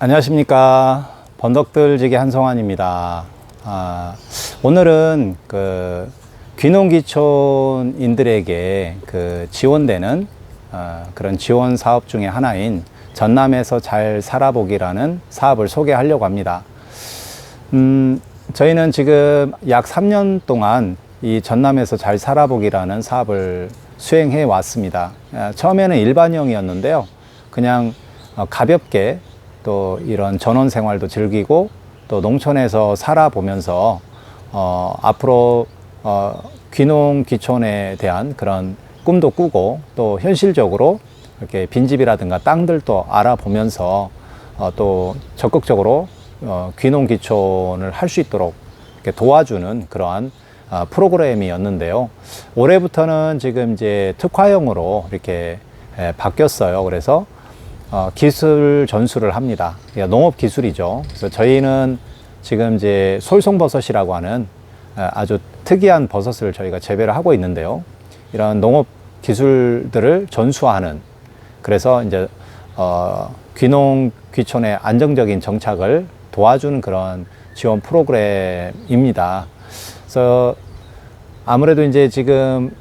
안녕하십니까 번덕들지기 한성환입니다. 아, 오늘은 그 귀농귀촌인들에게 그 지원되는 아, 그런 지원 사업 중에 하나인 전남에서 잘 살아보기라는 사업을 소개하려고 합니다. 음, 저희는 지금 약 3년 동안 이 전남에서 잘 살아보기라는 사업을 수행해 왔습니다. 아, 처음에는 일반형이었는데요. 그냥 어, 가볍게 또 이런 전원 생활도 즐기고 또 농촌에서 살아보면서 어, 앞으로 어, 귀농 귀촌에 대한 그런 꿈도 꾸고 또 현실적으로 이렇게 빈집이라든가 땅들도 알아보면서 어, 또 적극적으로 어, 귀농 귀촌을 할 수 있도록 도와주는 그러한 아, 프로그램이었는데요. 올해부터는 지금 이제 특화형으로 이렇게 에, 바뀌었어요. 그래서 어, 기술 전수를 합니다. 그러니까 농업 기술이죠. 그래서 저희는 지금 이제 솔송버섯이라고 하는 에, 아주 특이한 버섯을 저희가 재배를 하고 있는데요. 이런 농업 기술들을 전수하는 그래서 이제 어, 귀농 귀촌의 안정적인 정착을 도와주는 그런 지원 프로그램입니다. 그래서 아무래도 이제 지금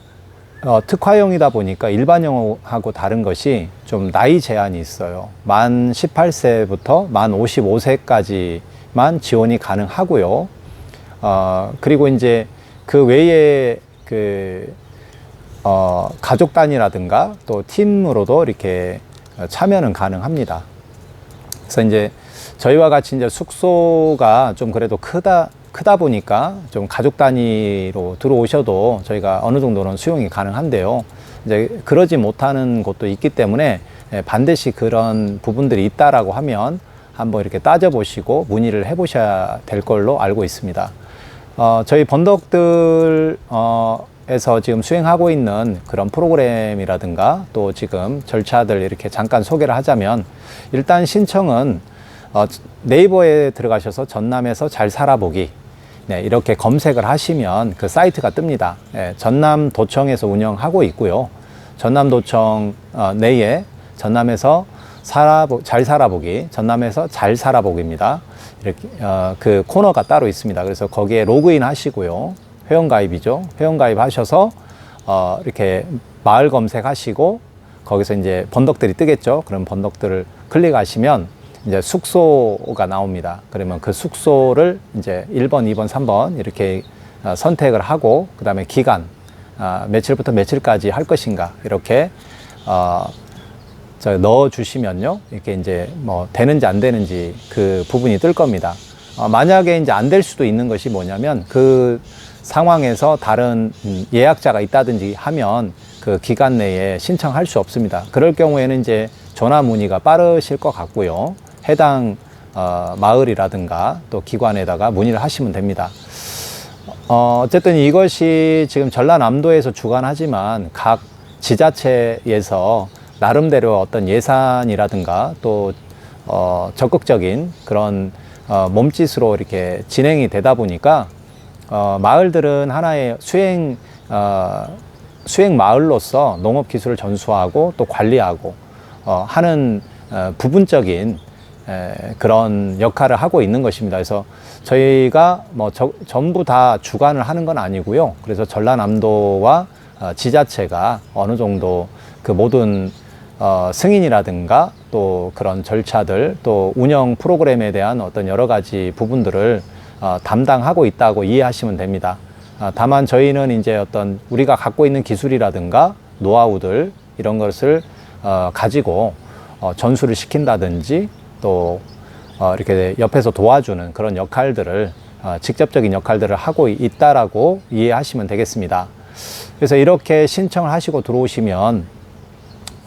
어, 특화형이다 보니까 일반형하고 다른 것이 좀 나이 제한이 있어요. 만 18세부터 만 55세까지만 지원이 가능하고요. 어, 그리고 이제 그 외에 그, 어, 가족 단위라든가 또 팀으로도 이렇게 참여는 가능합니다. 그래서 이제 저희와 같이 이제 숙소가 좀 그래도 크다, 크다 보니까 좀 가족 단위로 들어오셔도 저희가 어느 정도는 수용이 가능한데요. 이제 그러지 못하는 곳도 있기 때문에 예, 반드시 그런 부분들이 있다라고 하면 한번 이렇게 따져보시고 문의를 해보셔야 될 걸로 알고 있습니다. 어, 저희 번덕들, 어, 에서 지금 수행하고 있는 그런 프로그램이라든가 또 지금 절차들 이렇게 잠깐 소개를 하자면 일단 신청은 어, 네이버에 들어가셔서 전남에서 잘 살아보기 네, 이렇게 검색을 하시면 그 사이트가 뜹니다. 네, 전남도청에서 운영하고 있고요. 전남도청 어, 내에 전남에서 살아보, 잘 살아보기, 전남에서 잘 살아보기입니다. 이렇게 어, 그 코너가 따로 있습니다. 그래서 거기에 로그인 하시고요. 회원가입이죠. 회원가입 하셔서 어, 이렇게 마을 검색하시고 거기서 이제 번덕들이 뜨겠죠. 그럼 번덕들을 클릭하시면 이제 숙소가 나옵니다. 그러면 그 숙소를 이제 1번, 2번, 3번 이렇게 어, 선택을 하고 그 다음에 기간 아, 며칠부터 며칠까지 할 것인가 이렇게 어, 저 넣어 주시면요 이렇게 이제 뭐 되는지 안 되는지 그 부분이 뜰 겁니다. 어, 만약에 이제 안 될 수도 있는 것이 뭐냐면 그 상황에서 다른 음, 예약자가 있다든지 하면 그 기간 내에 신청할 수 없습니다. 그럴 경우에는 이제 전화 문의가 빠르실 것 같고요. 해당 어, 마을이라든가 또 기관에다가 문의를 하시면 됩니다. 어, 어쨌든 이것이 지금 전라남도에서 주관하지만 각 지자체에서 나름대로 어떤 예산이라든가 또 어, 적극적인 그런 어, 몸짓으로 이렇게 진행이 되다 보니까 어, 마을들은 하나의 수행 어, 수행 마을로서 농업 기술을 전수하고 또 관리하고 어, 하는 어, 부분적인 에, 그런 역할을 하고 있는 것입니다. 그래서 저희가 뭐 저, 전부 다 주관을 하는 건 아니고요. 그래서 전라남도와 어, 지자체가 어느 정도 그 모든 어, 승인이라든가 또 그런 절차들 또 운영 프로그램에 대한 어떤 여러 가지 부분들을 어, 담당하고 있다고 이해하시면 됩니다. 아, 다만 저희는 이제 어떤 우리가 갖고 있는 기술이라든가 노하우들 이런 것을 어, 가지고 어, 전수를 시킨다든지 또 어, 이렇게 옆에서 도와주는 그런 역할들을 어, 직접적인 역할들을 하고 있다라고 이해하시면 되겠습니다. 그래서 이렇게 신청을 하시고 들어오시면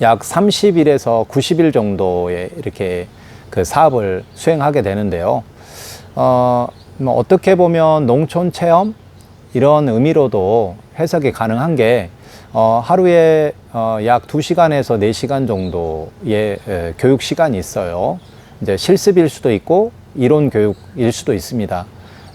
약 30일에서 90일 정도의 이렇게 그 사업을 수행하게 되는데요. 어, 뭐 어떻게 보면 농촌 체험 이런 의미로도 해석이 가능한 게 어, 하루에 어, 약 2시간에서 4시간 정도의 에, 교육 시간이 있어요. 이제 실습일 수도 있고 이론 교육일 수도 있습니다.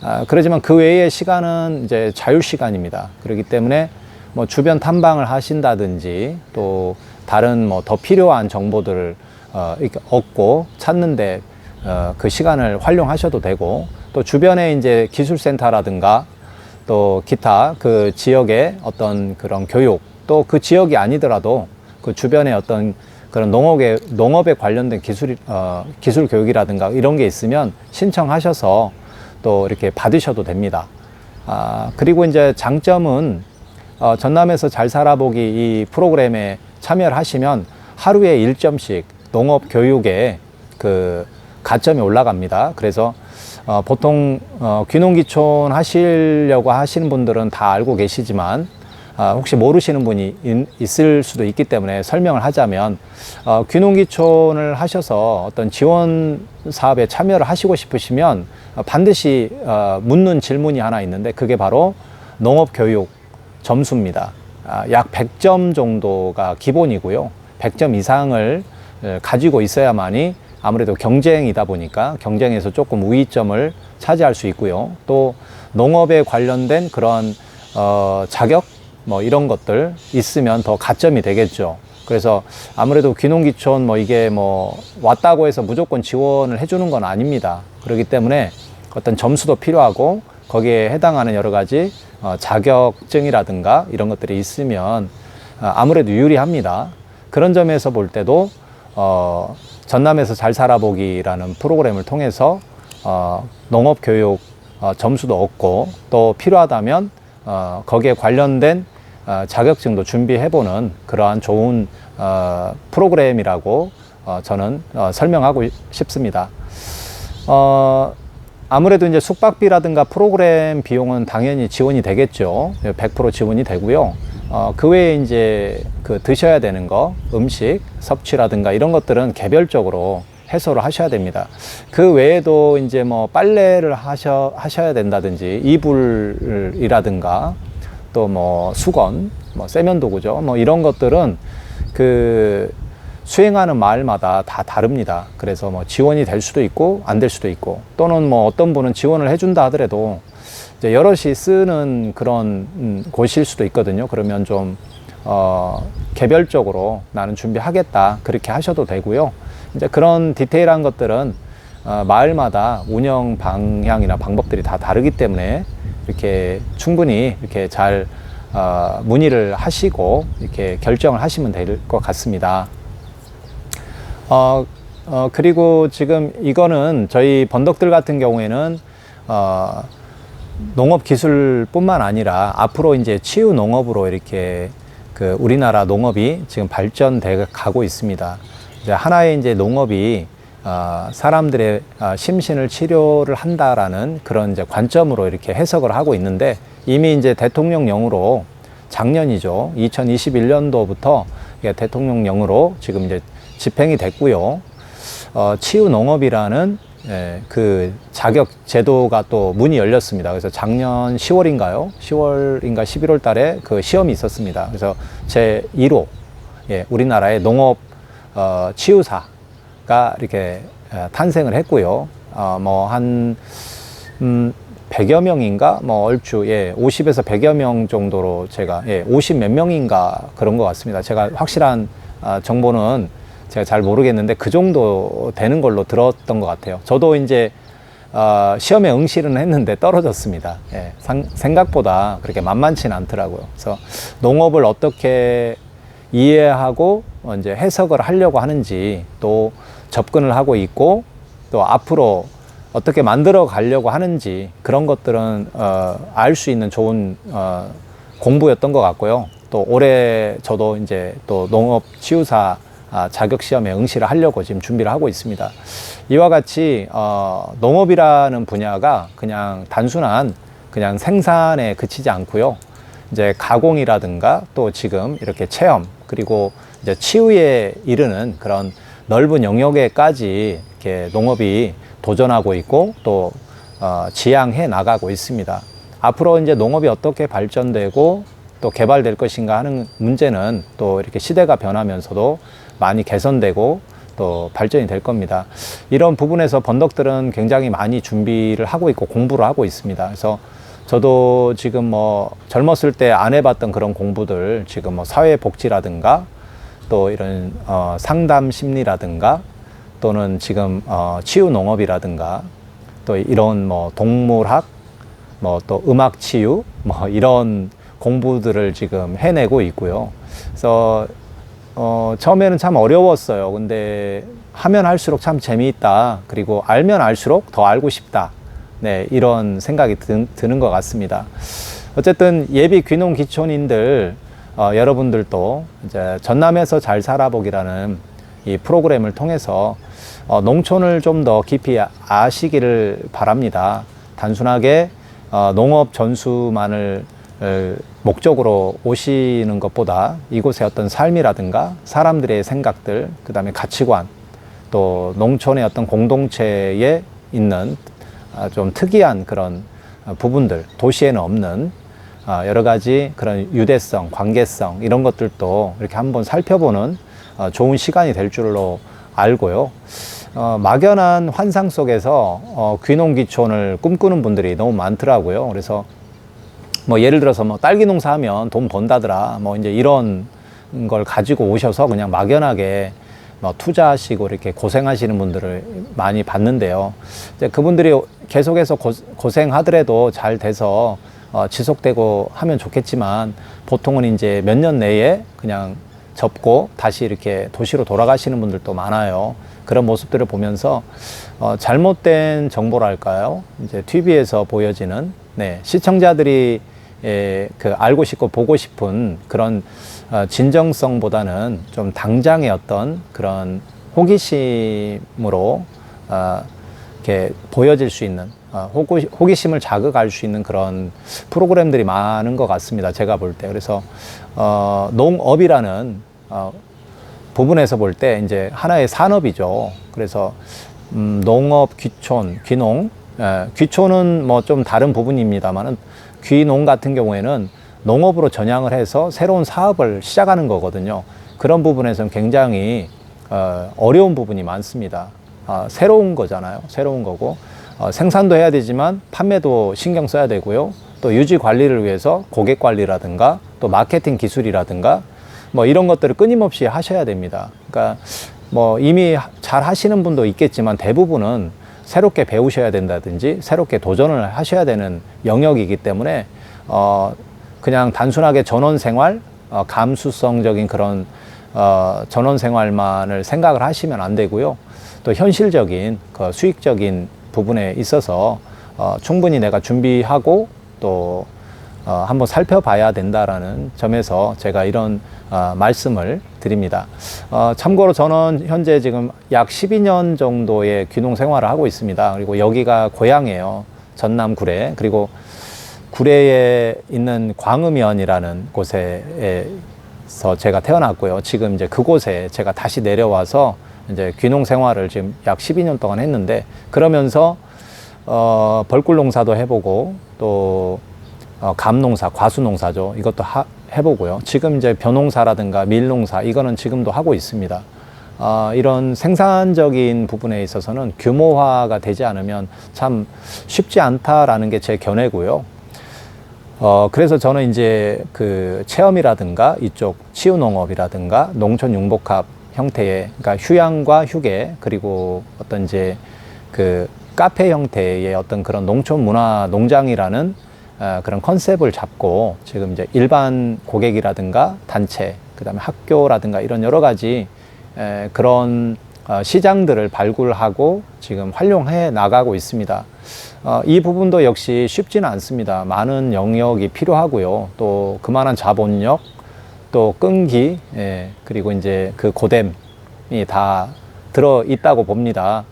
아, 그러지만 그 외의 시간은 이제 자유 시간입니다. 그렇기 때문에 뭐 주변 탐방을 하신다든지 또 다른 뭐 더 필요한 정보들을 어, 이렇게 얻고 찾는데 어, 그 시간을 활용하셔도 되고 또 주변에 이제 기술센터라든가 또 기타 그 지역의 어떤 그런 교육 또 그 지역이 아니더라도 그 주변에 어떤 그런 농업에 농업에 관련된 기술 어, 기술 교육이라든가 이런 게 있으면 신청하셔서 또 이렇게 받으셔도 됩니다. 아, 그리고 이제 장점은 어, 전남에서 잘 살아보기 이 프로그램에 참여를 하시면 하루에 1점씩 농업 교육에 그 가점이 올라갑니다. 그래서 어, 보통 어, 귀농귀촌 하시려고 하시는 분들은 다 알고 계시지만 아, 혹시 모르시는 분이 있- 있을 수도 있기 때문에 설명을 하자면 어, 귀농귀촌을 하셔서 어떤 지원 사업에 참여를 하시고 싶으시면 어, 반드시 어, 묻는 질문이 하나 있는데 그게 바로 농업교육 점수입니다. 아, 약 100점 정도가 기본이고요. 100점 이상을 에, 가지고 있어야만이 아무래도 경쟁이다 보니까 경쟁에서 조금 우위점을 차지할 수 있고요. 또 농업에 관련된 그런 어, 자격 뭐 이런 것들 있으면 더 가점이 되겠죠. 그래서 아무래도 귀농귀촌 뭐 이게 뭐 왔다고 해서 무조건 지원을 해주는 건 아닙니다. 그렇기 때문에 어떤 점수도 필요하고 거기에 해당하는 여러 가지 어, 자격증이라든가 이런 것들이 있으면 어, 아무래도 유리합니다. 그런 점에서 볼 때도 어, 전남에서 잘 살아보기라는 프로그램을 통해서 어, 농업 교육 어, 점수도 얻고 또 필요하다면 어, 거기에 관련된 어, 자격증도 준비해보는 그러한 좋은 어, 프로그램이라고 어, 저는 어, 설명하고 싶습니다. 어, 아무래도 이제 숙박비라든가 프로그램 비용은 당연히 지원이 되겠죠. 100% 지원이 되고요. 어, 그 외에 이제 그 드셔야 되는 거, 음식, 섭취라든가 이런 것들은 개별적으로 해소를 하셔야 됩니다. 그 외에도 이제 뭐 빨래를 하셔, 하셔야 된다든지 이불이라든가 또 뭐 수건, 뭐 세면도구죠. 뭐 이런 것들은 그 수행하는 마을마다 다 다릅니다. 그래서 뭐 지원이 될 수도 있고 안 될 수도 있고 또는 뭐 어떤 분은 지원을 해준다 하더라도 이제 여럿이 쓰는 그런 음, 곳일 수도 있거든요. 그러면 좀 어, 개별적으로 나는 준비하겠다 그렇게 하셔도 되고요. 이제 그런 디테일한 것들은 어, 마을마다 운영 방향이나 방법들이 다 다르기 때문에 이렇게 충분히 이렇게 잘 어, 문의를 하시고 이렇게 결정을 하시면 될 것 같습니다. 어, 어, 그리고 지금 이거는 저희 번덕들 같은 경우에는 어, 농업 기술뿐만 아니라 앞으로 이제 치유 농업으로 이렇게 그 우리나라 농업이 지금 발전돼 가고 있습니다. 이제 하나의 이제 농업이 어, 사람들의 어, 심신을 치료를 한다라는 그런 이제 관점으로 이렇게 해석을 하고 있는데 이미 이제 대통령령으로 작년이죠. 2021년도부터 대통령령으로 지금 이제 집행이 됐고요. 어, 치유 농업이라는 예, 그 자격 제도가 또 문이 열렸습니다. 그래서 작년 10월인가요? 10월인가 11월 달에 그 시험이 있었습니다. 그래서 제 1호 예, 우리나라의 농업 어, 치유사가 이렇게 어, 탄생을 했고요. 어, 뭐한 음, 100여 명인가? 뭐 얼추 예, 50에서 100여 명 정도로 제가 예, 50 몇 명인가 그런 것 같습니다. 제가 확실한 아, 정보는 제가 잘 모르겠는데 그 정도 되는 걸로 들었던 것 같아요. 저도 이제 어, 시험에 응시는 했는데 떨어졌습니다. 예, 상- 생각보다 그렇게 만만치는 않더라고요. 그래서 농업을 어떻게 이해하고 어, 이제 해석을 하려고 하는지 또 접근을 하고 있고 또 앞으로 어떻게 만들어 가려고 하는지 그런 것들은 어, 알 수 있는 좋은 어, 공부였던 것 같고요. 또 올해 저도 이제 또 농업 치유사 아, 자격 시험에 응시를 하려고 지금 준비를 하고 있습니다. 이와 같이 어, 농업이라는 분야가 그냥 단순한 그냥 생산에 그치지 않고요. 이제 가공이라든가 또 지금 이렇게 체험 그리고 이제 치유에 이르는 그런 넓은 영역에까지 이렇게 농업이 도전하고 있고 또 어, 지향해 나가고 있습니다. 앞으로 이제 농업이 어떻게 발전되고 또 개발될 것인가 하는 문제는 또 이렇게 시대가 변하면서도 많이 개선되고 또 발전이 될 겁니다. 이런 부분에서 번덕들은 굉장히 많이 준비를 하고 있고 공부를 하고 있습니다. 그래서 저도 지금 뭐 젊었을 때 안 해봤던 그런 공부들 지금 뭐 사회복지라든가 또 이런 어, 상담 심리라든가 또는 지금 어, 치유 농업이라든가 또 이런 뭐 동물학 뭐 또 음악 치유 뭐 이런 공부들을 지금 해내고 있고요. 그래서 어, 처음에는 참 어려웠어요. 근데 하면 할수록 참 재미있다. 그리고 알면 알수록 더 알고 싶다. 네, 이런 생각이 드, 드는 것 같습니다. 어쨌든 예비 귀농 기촌인들 어, 여러분들도 이제 전남에서 잘 살아보기라는 이 프로그램을 통해서 어, 농촌을 좀 더 깊이 아- 아시기를 바랍니다. 단순하게 어, 농업 전수만을 을 목적으로 오시는 것보다 이곳의 어떤 삶이라든가 사람들의 생각들, 그 다음에 가치관, 또 농촌의 어떤 공동체에 있는 아, 좀 특이한 그런 어, 부분들, 도시에는 없는 아, 여러 가지 그런 유대성, 관계성 이런 것들도 이렇게 한번 살펴보는 어, 좋은 시간이 될 줄로 알고요. 어, 막연한 환상 속에서 어, 귀농귀촌을 꿈꾸는 분들이 너무 많더라고요. 그래서 뭐 예를 들어서 뭐 딸기 농사하면 돈 번다더라 뭐 이제 이런 걸 가지고 오셔서 그냥 막연하게 뭐 투자하시고 이렇게 고생하시는 분들을 많이 봤는데요. 이제 그분들이 계속해서 고, 고생하더라도 잘 돼서 어, 지속되고 하면 좋겠지만 보통은 이제 몇 년 내에 그냥 접고 다시 이렇게 도시로 돌아가시는 분들도 많아요. 그런 모습들을 보면서 어, 잘못된 정보랄까요? 이제 TV에서 보여지는 네, 시청자들이 예, 그 알고 싶고 보고 싶은 그런 어, 진정성보다는 좀 당장의 어떤 그런 호기심으로 어, 이렇게 보여질 수 있는 어, 호기, 호기 심을 자극할 수 있는 그런 프로그램들이 많은 것 같습니다. 제가 볼 때 그래서 어, 농업이라는 어, 부분에서 볼 때 이제 하나의 산업이죠. 그래서 음, 농업, 귀촌, 귀농, 예, 귀촌은 뭐 좀 다른 부분입니다만은 귀농 같은 경우에는 농업으로 전향을 해서 새로운 사업을 시작하는 거거든요. 그런 부분에서는 굉장히 어, 어려운 부분이 많습니다. 아, 새로운 거잖아요. 새로운 거고 어, 생산도 해야 되지만 판매도 신경 써야 되고요. 또 유지 관리를 위해서 고객 관리라든가 또 마케팅 기술이라든가 뭐 이런 것들을 끊임없이 하셔야 됩니다. 그러니까 뭐 이미 잘 하시는 분도 있겠지만 대부분은 새롭게 배우셔야 된다든지 새롭게 도전을 하셔야 되는 영역이기 때문에 어 그냥 단순하게 전원 생활 어 감수성적인 그런 어 전원 생활만을 생각을 하시면 안 되고요. 또 현실적인 그 수익적인 부분에 있어서 어 충분히 내가 준비하고 또 어, 한번 살펴봐야 된다라는 점에서 제가 이런 어, 말씀을 드립니다. 어, 참고로 저는 현재 지금 약 12년 정도의 귀농 생활을 하고 있습니다. 그리고 여기가 고향이에요. 전남 구례. 그리고 구례에 있는 광음면이라는 곳에서 제가 태어났고요. 지금 이제 그곳에 제가 다시 내려와서 이제 귀농 생활을 지금 약 12년 동안 했는데 그러면서 어, 벌꿀 농사도 해보고 또 어, 감농사, 과수농사죠. 이것도 하, 해보고요. 지금 이제 벼농사라든가 밀농사 이거는 지금도 하고 있습니다. 어, 이런 생산적인 부분에 있어서는 규모화가 되지 않으면 참 쉽지 않다라는 게 제 견해고요. 어, 그래서 저는 이제 그 체험이라든가 이쪽 치유농업이라든가 농촌 융복합 형태의, 그러니까 휴양과 휴게, 그리고 어떤 이제 그 카페 형태의 어떤 그런 농촌 문화 농장이라는 어, 그런 컨셉을 잡고 지금 이제 일반 고객이라든가 단체, 그 다음에 학교라든가 이런 여러 가지 에, 그런 어, 시장들을 발굴하고 지금 활용해 나가고 있습니다. 어, 이 부분도 역시 쉽지는 않습니다. 많은 영역이 필요하고요. 또 그만한 자본력, 또 끈기, 예, 그리고 이제 그 고됨이 다 들어 있다고 봅니다.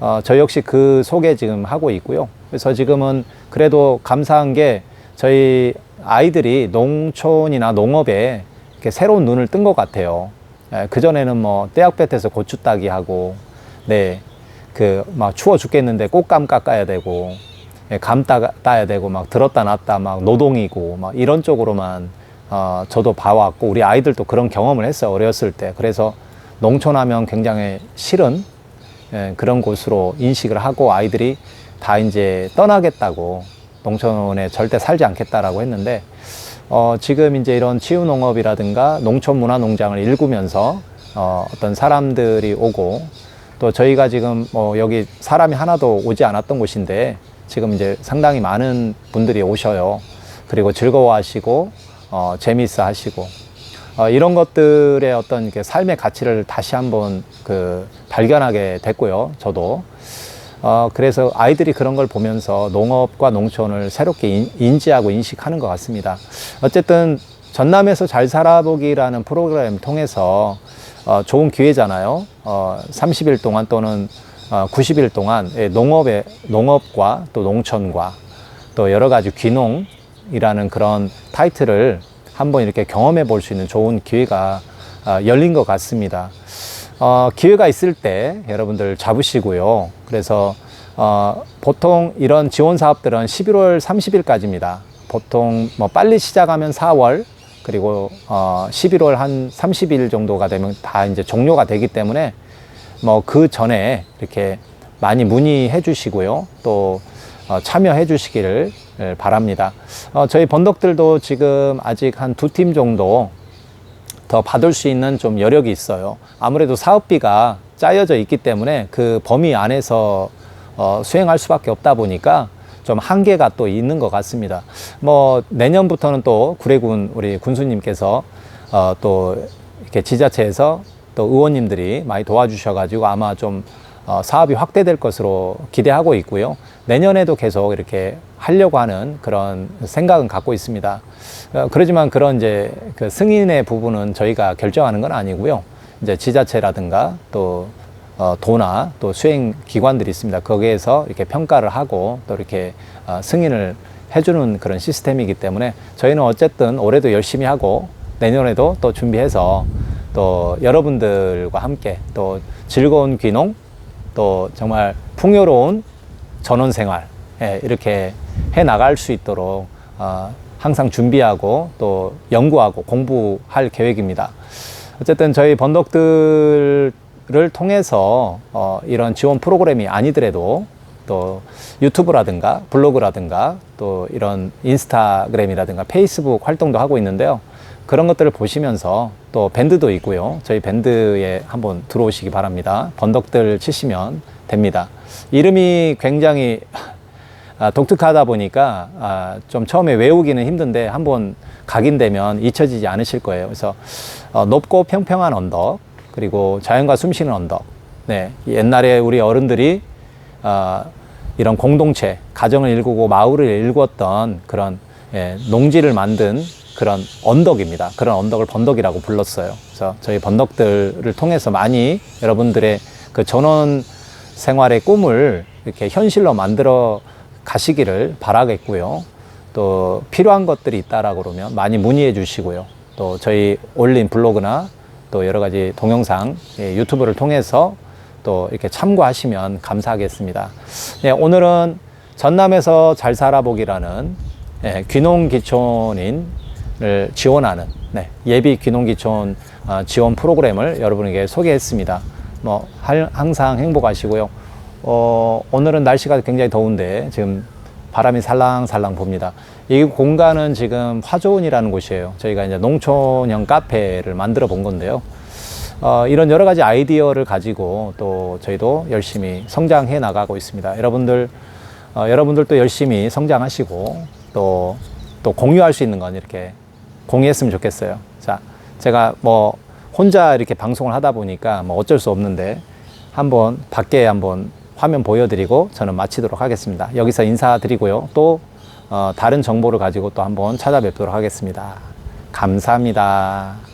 어, 저 역시 그 속에 지금 하고 있고요. 그래서 지금은 그래도 감사한 게 저희 아이들이 농촌이나 농업에 이렇게 새로운 눈을 뜬 것 같아요. 예, 그전에는 뭐 떼약볕에서 고추 따기 하고, 네, 그 막 추워 죽겠는데 꽃감 깎아야 되고, 예, 감 따, 따야 되고, 막 들었다 놨다 막 노동이고, 막 이런 쪽으로만 어, 저도 봐왔고, 우리 아이들도 그런 경험을 했어요. 어렸을 때. 그래서 농촌 하면 굉장히 싫은 예, 그런 곳으로 인식을 하고 아이들이 다 이제 떠나겠다고 농촌에 절대 살지 않겠다라고 했는데 어, 지금 이제 이런 치유농업이라든가 농촌문화농장을 일구면서 어, 어떤 사람들이 오고 또 저희가 지금 뭐 여기 사람이 하나도 오지 않았던 곳인데 지금 이제 상당히 많은 분들이 오셔요. 그리고 즐거워하시고 어, 재미있어 하시고 어, 이런 것들의 어떤 이렇게 삶의 가치를 다시 한번 그 발견하게 됐고요. 저도 어, 그래서 아이들이 그런 걸 보면서 농업과 농촌을 새롭게 인, 인지하고 인식하는 것 같습니다. 어쨌든 전남에서 잘 살아보기라는 프로그램 통해서 어, 좋은 기회잖아요. 어, 30일 동안 또는 어, 90일 동안 예, 농업의 농업과 또 농촌과 또 여러 가지 귀농이라는 그런 타이틀을 한번 이렇게 경험해 볼 수 있는 좋은 기회가 어, 열린 것 같습니다. 어, 기회가 있을 때 여러분들 잡으시고요. 그래서 어, 보통 이런 지원 사업들은 11월 30일까지입니다. 보통 뭐 빨리 시작하면 4월 그리고 어, 11월 한 30일 정도가 되면 다 이제 종료가 되기 때문에 뭐 그 전에 이렇게 많이 문의해 주시고요. 또 어, 참여해 주시기를 예, 바랍니다. 어, 저희 번덕들도 지금 아직 한 두 팀 정도 더 받을 수 있는 좀 여력이 있어요. 아무래도 사업비가 짜여져 있기 때문에 그 범위 안에서 어, 수행할 수밖에 없다 보니까 좀 한계가 또 있는 것 같습니다. 뭐 내년부터는 또 구례군 우리 군수님께서 어, 또 이렇게 지자체에서 또 의원님들이 많이 도와주셔가지고 아마 좀 어, 사업이 확대될 것으로 기대하고 있고요. 내년에도 계속 이렇게 하려고 하는 그런 생각은 갖고 있습니다. 어, 그러지만 그런 이제 그 승인의 부분은 저희가 결정하는 건 아니고요. 이제 지자체라든가 또 어, 도나 또 수행 기관들이 있습니다. 거기에서 이렇게 평가를 하고 또 이렇게 어, 승인을 해주는 그런 시스템이기 때문에 저희는 어쨌든 올해도 열심히 하고 내년에도 또 준비해서 또 여러분들과 함께 또 즐거운 귀농 또 정말 풍요로운 전원 생활 예, 이렇게 해 나갈 수 있도록 어, 항상 준비하고 또 연구하고 공부할 계획입니다. 어쨌든 저희 번덕들을 통해서 어, 이런 지원 프로그램이 아니더라도 또 유튜브라든가 블로그라든가 또 이런 인스타그램이라든가 페이스북 활동도 하고 있는데요. 그런 것들을 보시면서 또 밴드도 있고요. 저희 밴드에 한번 들어오시기 바랍니다. 번덕들 치시면 됩니다. 이름이 굉장히 아, 독특하다 보니까 아, 좀 처음에 외우기는 힘든데 한번 각인되면 잊혀지지 않으실 거예요. 그래서 어, 높고 평평한 언덕 그리고 자연과 숨쉬는 언덕. 네, 옛날에 우리 어른들이 아, 이런 공동체, 가정을 일구고 마을을 일구었던 그런 예, 농지를 만든 그런 언덕입니다. 그런 언덕을 번덕이라고 불렀어요. 그래서 저희 번덕들을 통해서 많이 여러분들의 그 전원 생활의 꿈을 이렇게 현실로 만들어 가시기를 바라겠고요. 또 필요한 것들이 있다라고 그러면 많이 문의해 주시고요. 또 저희 올린 블로그나 또 여러 가지 동영상 예, 유튜브를 통해서 또 이렇게 참고하시면 감사하겠습니다. 네, 오늘은 전남에서 잘 살아보기라는 예, 귀농기촌인을 지원하는 네, 예비 귀농기촌 어, 지원 프로그램을 여러분에게 소개했습니다. 뭐 할- 항상 행복하시고요. 어, 오늘은 날씨가 굉장히 더운데 지금 바람이 살랑살랑 봅니다. 이 공간은 지금 화조원이라는 곳이에요. 저희가 이제 농촌형 카페를 만들어 본 건데요. 어, 이런 여러 가지 아이디어를 가지고 또 저희도 열심히 성장해 나가고 있습니다. 여러분들, 어, 여러분들도 열심히 성장하시고 또, 또 공유할 수 있는 건 이렇게 공유했으면 좋겠어요. 자, 제가 뭐 혼자 이렇게 방송을 하다 보니까 뭐 어쩔 수 없는데 한번 밖에 한번 화면 보여드리고 저는 마치도록 하겠습니다. 여기서 인사드리고요. 또 어, 다른 정보를 가지고 또 한번 찾아뵙도록 하겠습니다. 감사합니다.